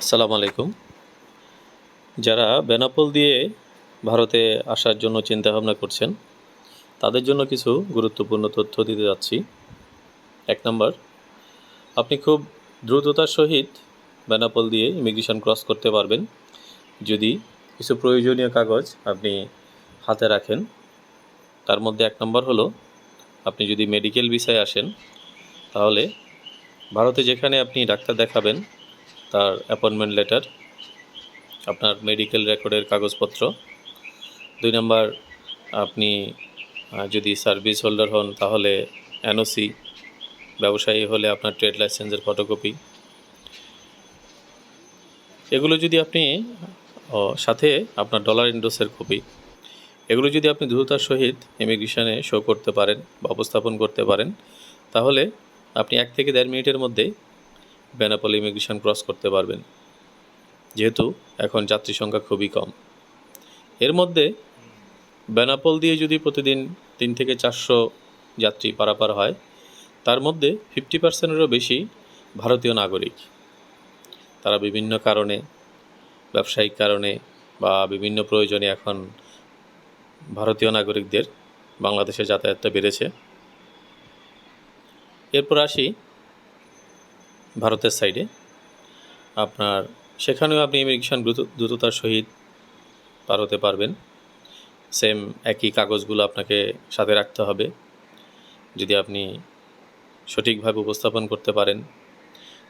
আসসালামু আলাইকুম। যারা বেনাপোল দিয়ে ভারতে আসার জন্য চিন্তাভাবনা করছেন, তাদের জন্য কিছু গুরুত্বপূর্ণ তথ্য দিতে যাচ্ছি। এক নম্বর, আপনি খুব দ্রুততার সহিত বেনাপোল দিয়ে ইমিগ্রেশন ক্রস করতে পারবেন। যদি কিছু প্রয়োজনীয় কাগজ আপনি হাতে রাখেন, তার মধ্যে এক নম্বর হলো, আপনি যদি মেডিকেল ভিসায় আসেন, তাহলে ভারতে যেখানে আপনি ডাক্তার দেখাবেন তার অ্যাপয়েন্টমেন্ট লেটার আপনার মেডিকেল রেকর্ডের কাগজপত্র। দুই নম্বর, আপনি যদি সার্ভিস হোল্ডার হন, তাহলে এনওসি ব্যবসায়ী হলে আপনার ট্রেড লাইসেন্সের ফটোকপি এগুলো যদি আপনি সাথে আপনার ডলার ইন্ডোসের কপি এগুলো যদি আপনি দ্রুততার সহিত ইমিগ্রেশনে শো করতে পারেন বা উপস্থাপন করতে পারেন, তাহলে আপনি এক থেকে দেড় মিনিটের মধ্যেই বেনাপোল ইমিগ্রেশন ক্রস করতে পারবেন। যেহেতু এখন যাত্রী সংখ্যা খুবই কম। এর মধ্যে বেনাপোল দিয়ে যদি প্রতিদিন তিন থেকে চারশো যাত্রী পারাপার হয়, তার মধ্যে ফিফটি পার্সেন্টেরও বেশি ভারতীয় নাগরিক। তারা বিভিন্ন কারণে, ব্যবসায়িক কারণে বা বিভিন্ন প্রয়োজনে এখন ভারতীয় নাগরিকদের বাংলাদেশে যাতায়াতটা বেড়েছে। এরপর আসি ভারতের সাইডে আপনার সেখানেও আপনি ইমিগ্রেশন দ্রুত, দ্রুততার সহিত পার হতে পারবেন। সেম একই কাগজগুলো আপনাকে সাথে রাখতে হবে। যদি আপনি সঠিকভাবে উপস্থাপন করতে পারেন,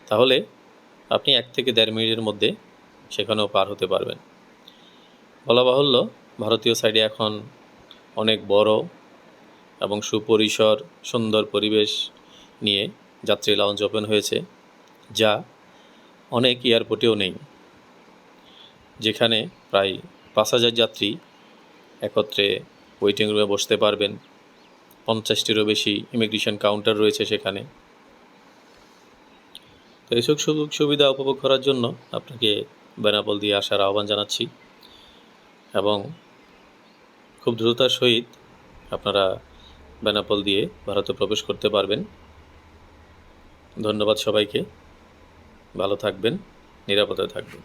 তাহলে আপনি এক থেকে দেড় মিনিটের মধ্যে সেখানেও পার হতে পারবেন। বলা বাহুল্য, ভারতীয় সাইডে এখন অনেক বড় এবং সুপরিসর, সুন্দর পরিবেশ নিয়ে যাত্রী লাউঞ্জ ওপেন হয়েছে। যা অনেক এয়ারপোর্টেও নেই, যেখানে প্রায় পাঁচ হাজার যাত্রী একত্রে ওয়েটিং রুমে বসতে পারবেন। পঞ্চাশটিরও বেশি ইমিগ্রেশন কাউন্টার রয়েছে সেখানে। তো এইসব সুযোগ সুবিধা উপভোগ করার জন্য আপনাকে বেনাপোল দিয়ে আসার আহ্বান জানাচ্ছি এবং খুব দ্রুততার সহিত আপনারা বেনাপোল দিয়ে ভারতে প্রবেশ করতে পারবেন। ধন্যবাদ সবাইকে। ভালো থাকবেন নিরাপদে থাকবেন।